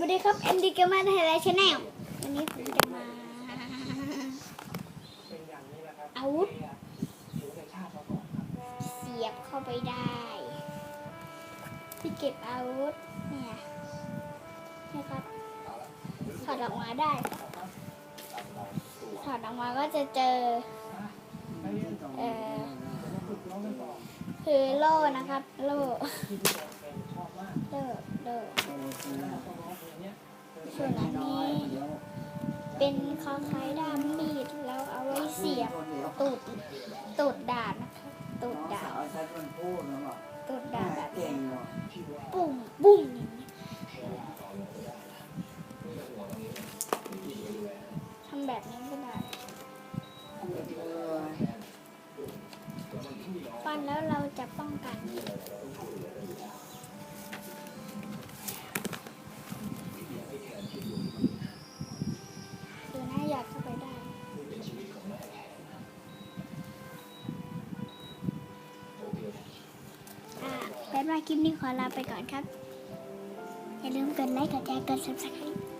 วัสดีครับเอ็มดีเกมมาไทยแลนด์ชาแนลวันนี้ผมจะมาเป็นอย่างนี้แหละครับอาวุธถือในชาติมาก่อนครับเสียบเข้าไปได้ที่เก็บอาวุธเนี่ยนะครับถอดออกมาได้ถอดออกมาก็จะเจอไปเรียนต่อเอ่อมาฝึกร้องกันต่อคือโล่นะครับ โล่ที่พี่บอกเป็นชอบมากโล่โล่ ส่วนอันนี้ เป็นคล้ายๆด้ามมีดแล้วเอาไว้เสียบตูดตูดดาบนะครับตูดดาบตูดดาบแบบเก่งว่ะปุ้งปุ้งอย่างนี้ทำแบบนี้ก็ได้เออฟันแล้วเราจะป้องกัน ว่าคลิปนี้ขอลาไปก่อนครับ อย่าลืมกดไลค์ กดแชร์ กด subscribe